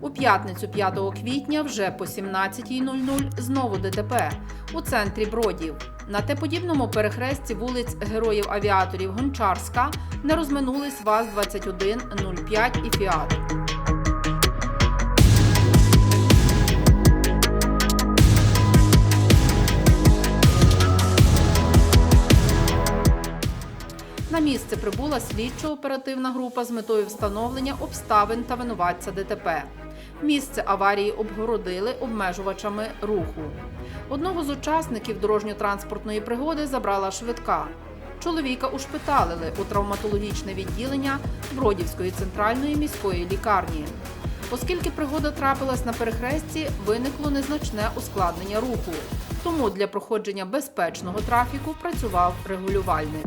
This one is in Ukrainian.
У п'ятницю 5 квітня вже по 17.00 знову ДТП у центрі Бродів. На теподібному перехресті вулиць Героїв авіаторів Гончарська не розминулись ВАЗ-2105 і Фіат. На місце прибула слідчо-оперативна група з метою встановлення обставин та винуватця ДТП. Місце аварії обгородили обмежувачами руху. Одного з учасників дорожньо-транспортної пригоди забрала швидка. Чоловіка ушпиталили у травматологічне відділення Бродівської центральної міської лікарні. Оскільки пригода трапилась на перехресті, виникло незначне ускладнення руху. Тому для проходження безпечного трафіку працював регулювальник.